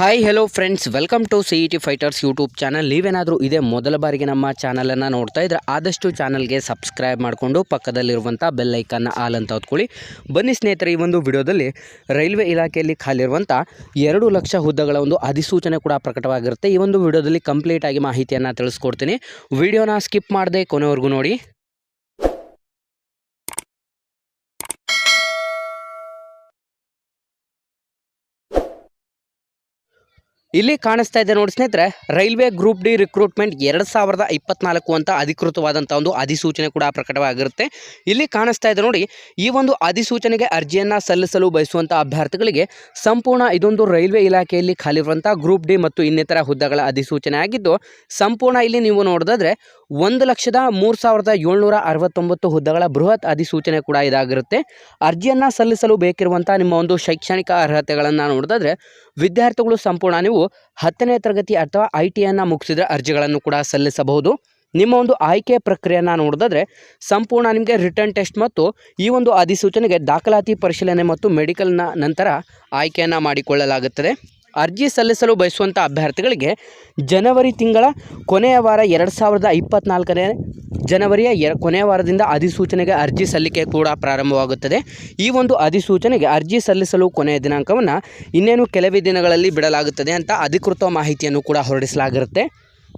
Hi hello friends welcome to C E T fighters YouTube channel ನೀವೇನಾದರೂ ಇದೇ ಮೊದಲ ಬಾರಿಗೆ ನಮ್ಮ ಚಾನಲನ್ನು ನೋಡ್ತಾ ಇದ್ರೆ ಆದಷ್ಟು ಚಾನಲ್ಗೆ ಸಬ್ಸ್ಕ್ರೈಬ್ ಮಾಡಿಕೊಂಡು ಪಕ್ಕದಲ್ಲಿರುವಂಥ ಬೆಲ್ಲೈಕನ್ನ ಆಲ್ ಅಂತ ಹೊತ್ಕೊಳ್ಳಿ. ಬನ್ನಿ ಸ್ನೇಹಿತರೆ, ಈ ಒಂದು ವಿಡಿಯೋದಲ್ಲಿ ರೈಲ್ವೆ ಇಲಾಖೆಯಲ್ಲಿ ಖಾಲಿರುವಂಥ ಎರಡು ಲಕ್ಷ ಹುದ್ದೆಗಳ ಒಂದು ಅಧಿಸೂಚನೆ ಕೂಡ ಪ್ರಕಟವಾಗಿರುತ್ತೆ. ಈ ಒಂದು ವಿಡಿಯೋದಲ್ಲಿ ಕಂಪ್ಲೀಟಾಗಿ ಮಾಹಿತಿಯನ್ನು ತಿಳಿಸ್ಕೊಡ್ತೀನಿ. ವಿಡಿಯೋನ ಸ್ಕಿಪ್ ಮಾಡದೆ ಕೊನೆವರೆಗೂ ನೋಡಿ. ಇಲ್ಲಿ ಕಾಣಿಸ್ತಾ ಇದೆ ನೋಡಿ ಸ್ನೇಹಿತರೆ, ರೈಲ್ವೆ ಗ್ರೂಪ್ ಡಿ ರಿಕ್ರೂಟ್ಮೆಂಟ್ ಎರಡು ಸಾವಿರದ ಇಪ್ಪತ್ನಾಲ್ಕು ಅಂತ ಅಧಿಕೃತವಾದಂಥ ಒಂದು ಅಧಿಸೂಚನೆ ಕೂಡ ಪ್ರಕಟವಾಗಿರುತ್ತೆ. ಇಲ್ಲಿ ಕಾಣಿಸ್ತಾ ಇದೆ ನೋಡಿ, ಈ ಒಂದು ಅಧಿಸೂಚನೆಗೆ ಅರ್ಜಿಯನ್ನು ಸಲ್ಲಿಸಲು ಬಯಸುವಂಥ ಅಭ್ಯರ್ಥಿಗಳಿಗೆ ಸಂಪೂರ್ಣ ಇದೊಂದು ರೈಲ್ವೆ ಇಲಾಖೆಯಲ್ಲಿ ಖಾಲಿರುವಂಥ ಗ್ರೂಪ್ ಡಿ ಮತ್ತು ಇನ್ನಿತರ ಹುದ್ದೆಗಳ ಅಧಿಸೂಚನೆ ಆಗಿದ್ದು, ಸಂಪೂರ್ಣ ಇಲ್ಲಿ ನೀವು ನೋಡಿದ್ರೆ ಒಂದು ಲಕ್ಷದ ಮೂರು ಸಾವಿರದ ಏಳ್ನೂರ ಅರವತ್ತೊಂಬತ್ತು ಹುದ್ದೆಗಳ ಬೃಹತ್ ಅಧಿಸೂಚನೆ ಕೂಡ ಇದಾಗಿರುತ್ತೆ. ಅರ್ಜಿಯನ್ನು ಸಲ್ಲಿಸಲು ಬೇಕಿರುವಂಥ ನಿಮ್ಮ ಒಂದು ಶೈಕ್ಷಣಿಕ ಅರ್ಹತೆಗಳನ್ನು ನೋಡಿದ್ರೆ ವಿದ್ಯಾರ್ಥಿಗಳು ಸಂಪೂರ್ಣ ನೀವು ಹತ್ತನೇ ತರಗತಿ ಅಥವಾ ಐ ಟಿಯನ್ನು ಮುಗಿಸಿದ್ರೆ ಅರ್ಜಿಗಳನ್ನು ಕೂಡ ಸಲ್ಲಿಸಬಹುದು. ನಿಮ್ಮ ಒಂದು ಆಯ್ಕೆ ಪ್ರಕ್ರಿಯೆಯನ್ನು ನೋಡಿದ್ರೆ ಸಂಪೂರ್ಣ ನಿಮಗೆ ರಿಟರ್ನ್ ಟೆಸ್ಟ್ ಮತ್ತು ಈ ಒಂದು ಅಧಿಸೂಚನೆಗೆ ದಾಖಲಾತಿ ಪರಿಶೀಲನೆ ಮತ್ತು ಮೆಡಿಕಲ್ನ ನಂತರ ಆಯ್ಕೆಯನ್ನು ಮಾಡಿಕೊಳ್ಳಲಾಗುತ್ತದೆ. ಅರ್ಜಿ ಸಲ್ಲಿಸಲು ಬಯಸುವಂಥ ಅಭ್ಯರ್ಥಿಗಳಿಗೆ ಜನವರಿ ತಿಂಗಳ ಕೊನೆಯ ವಾರ ಎರಡು ಸಾವಿರದ ಇಪ್ಪತ್ನಾಲ್ಕನೇ ಜನವರಿಯ ಎರ ಕೊನೆಯ ವಾರದಿಂದ ಅಧಿಸೂಚನೆಗೆ ಅರ್ಜಿ ಸಲ್ಲಿಕೆ ಕೂಡ ಪ್ರಾರಂಭವಾಗುತ್ತದೆ. ಈ ಒಂದು ಅಧಿಸೂಚನೆಗೆ ಅರ್ಜಿ ಸಲ್ಲಿಸಲು ಕೊನೆಯ ದಿನಾಂಕವನ್ನು ಇನ್ನೇನು ಕೆಲವೇ ದಿನಗಳಲ್ಲಿ ಬಿಡಲಾಗುತ್ತದೆ ಅಂತ ಅಧಿಕೃತ ಮಾಹಿತಿಯನ್ನು ಕೂಡ ಹೊರಡಿಸಲಾಗಿರುತ್ತೆ.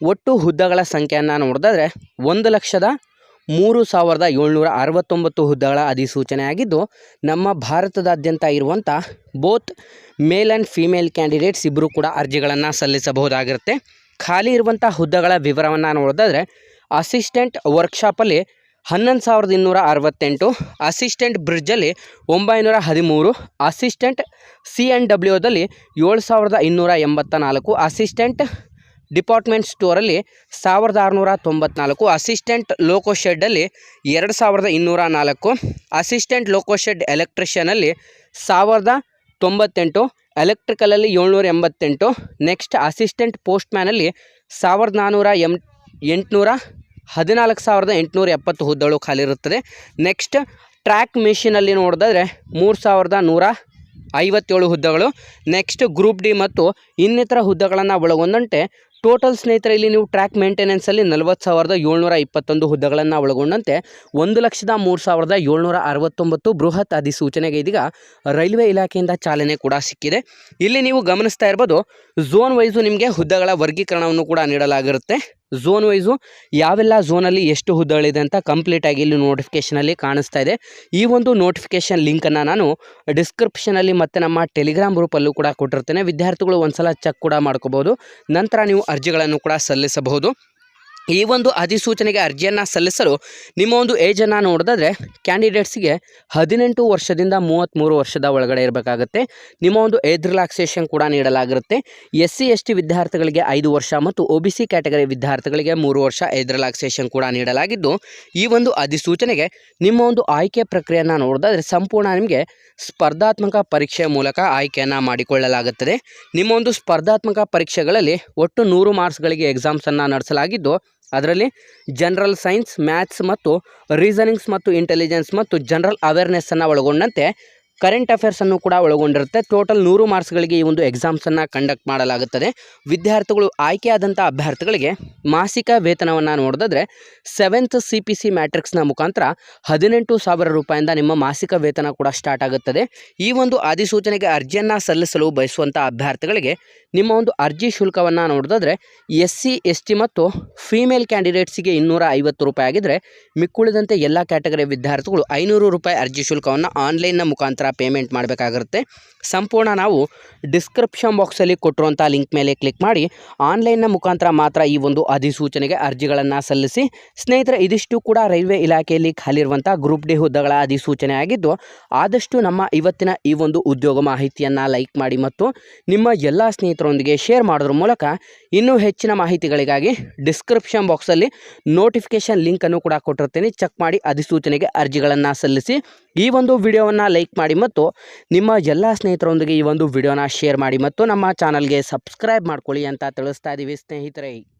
ಒಟ್ಟು ಹುದ್ದೆಗಳ ಸಂಖ್ಯೆಯನ್ನು ನೋಡಿದ್ರೆ ಒಂದು ಲಕ್ಷದ ಮೂರು ಸಾವಿರದ ಏಳ್ನೂರ ಅರವತ್ತೊಂಬತ್ತು ಹುದ್ದೆಗಳ ಅಧಿಸೂಚನೆ ಆಗಿದ್ದು, ನಮ್ಮ ಭಾರತದಾದ್ಯಂತ ಇರುವಂಥ both male and female candidates ಇಬ್ಬರು ಕೂಡ ಅರ್ಜಿಗಳನ್ನು ಸಲ್ಲಿಸಬಹುದಾಗಿರುತ್ತೆ. ಖಾಲಿ ಇರುವಂಥ ಹುದ್ದೆಗಳ ವಿವರವನ್ನು ನೋಡಿದ್ರೆ ಅಸಿಸ್ಟೆಂಟ್ ವರ್ಕ್ಶಾಪಲ್ಲಿ ಹನ್ನೊಂದು ಸಾವಿರದ ಇನ್ನೂರ ಅರವತ್ತೆಂಟು ಅಸಿಸ್ಟೆಂಟ್ ಬ್ರಿಡ್ಜಲ್ಲಿ ಒಂಬೈನೂರ ಹದಿಮೂರು ಅಸಿಸ್ಟೆಂಟ್ ಸಿ ಎನ್ ಡಬ್ಲ್ಯೂದಲ್ಲಿ ಏಳು ಸಾವಿರದ ಇನ್ನೂರ ಎಂಬತ್ತ ನಾಲ್ಕು ಅಸಿಸ್ಟೆಂಟ್ ಡಿಪಾರ್ಟ್ಮೆಂಟ್ ಸ್ಟೋರಲ್ಲಿ ಸಾವಿರದ ಆರುನೂರ ತೊಂಬತ್ನಾಲ್ಕು, ಅಸಿಸ್ಟೆಂಟ್ ಲೋಕೋ ಶೆಡ್ಡಲ್ಲಿ ಎರಡು ಸಾವಿರದ ಇನ್ನೂರ ನಾಲ್ಕು, ಅಸಿಸ್ಟೆಂಟ್ ಲೋಕೋ ಶೆಡ್ ಎಲೆಕ್ಟ್ರಿಷಿಯನಲ್ಲಿ ಸಾವಿರದ ತೊಂಬತ್ತೆಂಟು, ಎಲೆಕ್ಟ್ರಿಕಲಲ್ಲಿ ಏಳ್ನೂರ ಎಂಬತ್ತೆಂಟು, ನೆಕ್ಸ್ಟ್ ಅಸಿಸ್ಟೆಂಟ್ ಪೋಸ್ಟ್ಮ್ಯಾನಲ್ಲಿ ಸಾವಿರದ ನಾನ್ನೂರ ಎಂ, ಎಂಟುನೂರ ಹದಿನಾಲ್ಕು, ಸಾವಿರದ ಎಂಟುನೂರ ಎಪ್ಪತ್ತು ಹುದ್ದೆಗಳು ಖಾಲಿ ಇರುತ್ತದೆ ನೆಕ್ಸ್ಟ್ ಟ್ರ್ಯಾಕ್ ಮೆಷಿನಲ್ಲಿ ನೋಡಿದ್ರೆ ಮೂರು ಸಾವಿರದ ನೂರ ಐವತ್ತೇಳು ಹುದ್ದೆಗಳು, ನೆಕ್ಸ್ಟ್ ಗ್ರೂಪ್ ಡಿ ಮತ್ತು ಇನ್ನಿತರ ಹುದ್ದೆಗಳನ್ನು ಒಳಗೊಂಡಂತೆ ಟೋಟಲ್ ಸ್ನೇಹಿತರೆ, ಇಲ್ಲಿ ನೀವು ಟ್ರ್ಯಾಕ್ ಮೇಂಟೆನೆನ್ಸಲ್ಲಿ ನಲವತ್ತು ಸಾವಿರದ ಏಳ್ನೂರ ಇಪ್ಪತ್ತೊಂದು ಹುದ್ದೆಗಳನ್ನು ಒಳಗೊಂಡಂತೆ ಒಂದು ಲಕ್ಷದ ಮೂರು ಸಾವಿರದ ಏಳ್ನೂರ ಅರವತ್ತೊಂಬತ್ತು ಬೃಹತ್ ಅಧಿಸೂಚನೆಗೆ ಇದೀಗ ರೈಲ್ವೆ ಇಲಾಖೆಯಿಂದ ಚಾಲನೆ ಕೂಡ ಸಿಕ್ಕಿದೆ. ಇಲ್ಲಿ ನೀವು ಗಮನಿಸ್ತಾ ಇರ್ಬೋದು, ಝೋನ್ ವೈಸು ನಿಮಗೆ ಹುದ್ದೆಗಳ ವರ್ಗೀಕರಣವನ್ನು ಕೂಡ ನೀಡಲಾಗಿರುತ್ತೆ. ಝೋನ್ ವೈಸು ಯಾವೆಲ್ಲ ಝೋನಲ್ಲಿ ಎಷ್ಟು ಹುದ್ದೆಗಳಿದೆ ಅಂತ ಕಂಪ್ಲೀಟಾಗಿ ಇಲ್ಲಿ ನೋಟಿಫಿಕೇಷನಲ್ಲಿ ಕಾಣಿಸ್ತಾ ಇದೆ. ಈ ಒಂದು ನೋಟಿಫಿಕೇಷನ್ ಲಿಂಕನ್ನು ನಾನು ಡಿಸ್ಕ್ರಿಪ್ಷನಲ್ಲಿ ಮತ್ತು ನಮ್ಮ ಟೆಲಿಗ್ರಾಮ್ ಗ್ರೂಪಲ್ಲೂ ಕೂಡ ಕೊಟ್ಟಿರ್ತೇನೆ. ವಿದ್ಯಾರ್ಥಿಗಳು ಒಂದ್ಸಲ ಚೆಕ್ ಕೂಡ ಮಾಡ್ಕೋಬೋದು. ನಂತರ ನೀವು ಅರ್ಜಿಗಳನ್ನು ಕೂಡ ಸಲ್ಲಿಸಬಹುದು. ಈ ಒಂದು ಅಧಿಸೂಚನೆಗೆ ಅರ್ಜಿಯನ್ನು ಸಲ್ಲಿಸಲು ನಿಮ್ಮ ಒಂದು ಏಜನ್ನು ನೋಡಿದ್ರೆ ಕ್ಯಾಂಡಿಡೇಟ್ಸ್ಗೆ ಹದಿನೆಂಟು ವರ್ಷದಿಂದ ಮೂವತ್ತ್ಮೂರು ವರ್ಷದ ಒಳಗಡೆ ಇರಬೇಕಾಗುತ್ತೆ. ನಿಮ್ಮ ಒಂದು ಏಜ್ ರಿಲ್ಯಾಕ್ಸೇಷನ್ ಕೂಡ ನೀಡಲಾಗಿರುತ್ತೆ. ಎಸ್ ಸಿ ಎಸ್ ಟಿ ವಿದ್ಯಾರ್ಥಿಗಳಿಗೆ ಐದು ವರ್ಷ ಮತ್ತು ಒ ಬಿ ಸಿ ಕ್ಯಾಟಗರಿ ವಿದ್ಯಾರ್ಥಿಗಳಿಗೆ ಮೂರು ವರ್ಷ ಏಜ್ ರಿಲ್ಯಾಕ್ಸೇಷನ್ ಕೂಡ ನೀಡಲಾಗಿದ್ದು, ಈ ಒಂದು ಅಧಿಸೂಚನೆಗೆ ನಿಮ್ಮ ಒಂದು ಆಯ್ಕೆ ಪ್ರಕ್ರಿಯೆಯನ್ನು ನೋಡಿದ್ರೆ ಸಂಪೂರ್ಣ ನಿಮಗೆ ಸ್ಪರ್ಧಾತ್ಮಕ ಪರೀಕ್ಷೆಯ ಮೂಲಕ ಆಯ್ಕೆಯನ್ನು ಮಾಡಿಕೊಳ್ಳಲಾಗುತ್ತದೆ. ನಿಮ್ಮ ಒಂದು ಸ್ಪರ್ಧಾತ್ಮಕ ಪರೀಕ್ಷೆಗಳಲ್ಲಿ ಒಟ್ಟು ನೂರು ಮಾರ್ಕ್ಸ್ಗಳಿಗೆ ಎಕ್ಸಾಮ್ಸನ್ನು ನಡೆಸಲಾಗಿದ್ದು ಅದರಲ್ಲಿ ಜನರಲ್ ಸೈನ್ಸ್ ಮ್ಯಾಥ್ಸ್ ಮತ್ತು ರೀಸನಿಂಗ್ಸ್ ಮತ್ತು ಇಂಟೆಲಿಜೆನ್ಸ್ ಮತ್ತು ಜನರಲ್ ಅವೇರ್ನೆಸ್ಸನ್ನು ಒಳಗೊಂಡಂತೆ ಕರೆಂಟ್ ಅಫೇರ್ಸನ್ನು ಕೂಡ ಒಳಗೊಂಡಿರುತ್ತೆ. ಟೋಟಲ್ ನೂರು ಮಾರ್ಕ್ಸ್ಗಳಿಗೆ ಈ ಒಂದು ಎಕ್ಸಾಮ್ಸನ್ನು ಕಂಡಕ್ಟ್ ಮಾಡಲಾಗುತ್ತದೆ. ವಿದ್ಯಾರ್ಥಿಗಳು ಆಯ್ಕೆಯಾದಂಥ ಅಭ್ಯರ್ಥಿಗಳಿಗೆ ಮಾಸಿಕ ವೇತನವನ್ನು ನೋಡಿದ್ರೆ ಸೆವೆಂತ್ ಸಿ ಪಿ ಸಿ ಮ್ಯಾಟ್ರಿಕ್ಸ್ನ ಮುಖಾಂತರ ಹದಿನೆಂಟು ಸಾವಿರ ರೂಪಾಯಿಂದ ನಿಮ್ಮ ಮಾಸಿಕ ವೇತನ ಕೂಡ ಸ್ಟಾರ್ಟ್ ಆಗುತ್ತದೆ. ಈ ಒಂದು ಅಧಿಸೂಚನೆಗೆ ಅರ್ಜಿಯನ್ನು ಸಲ್ಲಿಸಲು ಬಯಸುವಂಥ ಅಭ್ಯರ್ಥಿಗಳಿಗೆ ನಿಮ್ಮ ಒಂದು ಅರ್ಜಿ ಶುಲ್ಕವನ್ನು ನೋಡಿದ್ರೆ ಎಸ್ ಸಿ ಎಸ್ ಟಿ ಮತ್ತು ಫೀಮೇಲ್ ಕ್ಯಾಂಡಿಡೇಟ್ಸಿಗೆ ಇನ್ನೂರ ಐವತ್ತು ರೂಪಾಯಿ ಆಗಿದ್ದರೆ ಮಿಕ್ಕುಳಿದಂತೆ ಎಲ್ಲ ಕ್ಯಾಟಗರಿ ವಿದ್ಯಾರ್ಥಿಗಳು ಐನೂರು ರೂಪಾಯಿ ಅರ್ಜಿ ಶುಲ್ಕವನ್ನು ಆನ್ಲೈನ್ನ ಮುಖಾಂತರ ಮುಖಾಂತರ ಪೇಮೆಂಟ್ ಮಾಡಬೇಕಾಗಿರುತ್ತೆ. ಸಂಪೂರ್ಣ ನಾವು ಡಿಸ್ಕ್ರಿಪ್ಷನ್ ಬಾಕ್ಸಲ್ಲಿ ಕೊಟ್ಟಿರುವಂಥ ಲಿಂಕ್ ಮೇಲೆ ಕ್ಲಿಕ್ ಮಾಡಿ ಆನ್ಲೈನ್ನ ಮುಖಾಂತರ ಮಾತ್ರ ಈ ಒಂದು ಅಧಿಸೂಚನೆಗೆ ಅರ್ಜಿಗಳನ್ನು ಸಲ್ಲಿಸಿ, ಸ್ನೇಹಿತರೆ, ಇದಿಷ್ಟು ಕೂಡ ರೈಲ್ವೆ ಇಲಾಖೆಯಲ್ಲಿ ಖಾಲಿರುವಂಥ ಗ್ರೂಪ್ ಡಿ ಹುದ್ದೆಗಳ ಅಧಿಸೂಚನೆ ಆಗಿದ್ದು ಆದಷ್ಟು ನಮ್ಮ ಇವತ್ತಿನ ಈ ಒಂದು ಉದ್ಯೋಗ ಮಾಹಿತಿಯನ್ನು ಲೈಕ್ ಮಾಡಿ ಮತ್ತು ನಿಮ್ಮ ಎಲ್ಲ ಸ್ನೇಹಿತರೊಂದಿಗೆ ಶೇರ್ ಮಾಡೋದ್ರ ಮೂಲಕ ಇನ್ನೂ ಹೆಚ್ಚಿನ ಮಾಹಿತಿಗಳಿಗಾಗಿ ಡಿಸ್ಕ್ರಿಪ್ಷನ್ ಬಾಕ್ಸಲ್ಲಿ ನೋಟಿಫಿಕೇಶನ್ ಲಿಂಕನ್ನು ಕೂಡ ಕೊಟ್ಟಿರ್ತೀನಿ ಚೆಕ್ ಮಾಡಿ ಅಧಿಸೂಚನೆಗೆ ಅರ್ಜಿಗಳನ್ನು ಸಲ್ಲಿಸಿ, ಈ ಒಂದು ವಿಡಿಯೋವನ್ನು ಲೈಕ್ ಮಾಡಿ ಮತ್ತು ನಿಮ್ಮ ಎಲ್ಲ ಸ್ನೇಹಿತರೊಂದಿಗೆ ಈ ಒಂದು ವಿಡಿಯೋನ ಶೇರ್ ಮಾಡಿ ಮತ್ತು ನಮ್ಮ ಚಾನಲ್ಗೆ ಸಬ್ಸ್ಕ್ರೈಬ್ ಮಾಡ್ಕೊಳ್ಳಿ ಅಂತ ತಿಳಿಸ್ತಾ ಇದ್ದೀವಿ ಸ್ನೇಹಿತರೆ.